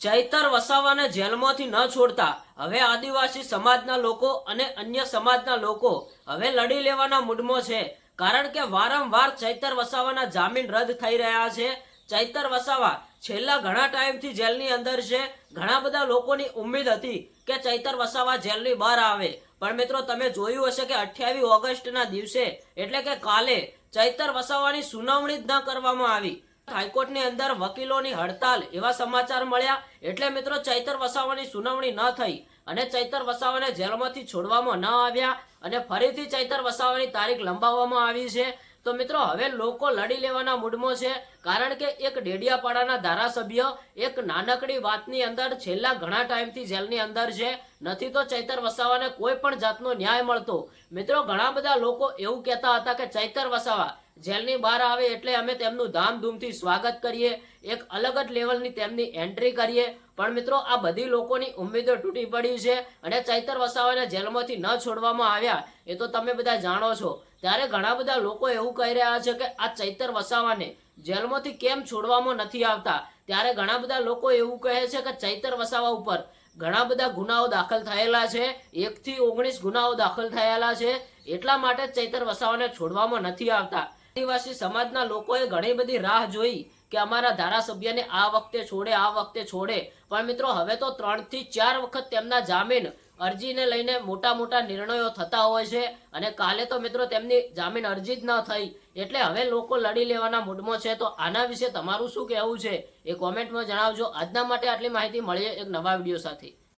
ચૈતર વસાવાને જેલમાંથી ન છોડતા. હવે આદિવાસી સમાજના લોકો અને અન્ય સમાજના લોકો હવે લડી લેવાના મૂડમાં છે. કારણ કે વારંવાર ચૈતર વસાવાના જામીન રદ થઈ રહ્યા છે. ચૈતર વસાવા છેલ્લા ઘણા ટાઈમથી જેલની અંદર છે. ઘણા બધા લોકોની ઉમ્મીદ હતી કે ચૈતર વસાવા જેલની બહાર આવે. પણ મિત્રો, તમે જોયું હશે કે અઠ્યાવીસ ઓગસ્ટના દિવસે એટલે કે કાલે ચૈતર વસાવાની સુનાવણી જ ન કરવામાં આવી. હાઈકોર્ટની અંદર વકીલોની હડતાલ એવા સમાચાર મળ્યા. એટલે મિત્રો ચૈતર વસાવાની સુનાવણી ન થઈ અને ચૈતર વસાવાને જેલમાંથી છોડવામાં ન આવ્યા અને ફરીથી ચૈતર વસાવાની તારીખ લંબાવવામાં આવી છે. તો મિત્રો, હવે લોકો લડી લેવાના મૂડમાં છે, કારણ કે એક ડેડિયાપાડાના ધારાસભ્ય એક નાનકડી વાતની અંદર છેલ્લા ઘણા ટાઈમથી જેલની અંદર છે. નથી તો ચૈતર વસાવાને કોઈ પણ જાતનો ન્યાય મળતો. મિત્રો, ઘણા બધા લોકો એવું કહેતા હતા કે ચૈતર વસાવા જેલની બહાર આવે એટલે અમે તેમનું ધામધૂમથી સ્વાગત કરીએ. એક અલગ જ લેવલની તેમની એન્ટ્રી કરીએ. પણ મિત્રો, આ બધી લોકોની ઉમેદો તૂટી પડી છે અને ચૈતર વસાવાને જેલમાંથી ન છોડવામાં આવ્યા. એ તો તમે બધા જાણો છો. ત્યારે ઘણા બધા લોકો એવું કહી રહ્યા છે કે આ ચૈતર વસાવાને જેલમાંથી કેમ છોડવામાં નથી આવતા? ત્યારે ઘણા બધા લોકો એવું કહે છે કે ચૈતર વસાવા ઉપર ઘણા બધા ગુનાઓ દાખલ થયેલા છે. એકથી ઓગણીસ ગુનાઓ દાખલ થયેલા છે. એટલા માટે ચૈતર વસાવાને છોડવામાં નથી આવતા. આદિવાસી સમાજના લોકોએ ઘણી બધી રાહ જોઈ કે અમારા ધારાસભ્યને આ વખતે છોડે, આ વખતે છોડે. પણ મિત્રો, હવે તો ત્રણથી ચાર વખત તેમના જામીન અરજીને લઈને મોટા મોટા નિર્ણયો થતા હોય છે અને કાલે તો મિત્રો તેમની જામીન અરજી જ ન થઈ. એટલે હવે લોકો લડી લેવાના મૂડમાં છે. તો આના વિશે તમારું શું કહેવું છે? એ કોમેન્ટમાં જણાવજો. આજના માટે આટલી માહિતી. મળીએ એક નવા વીડિયો સાથે.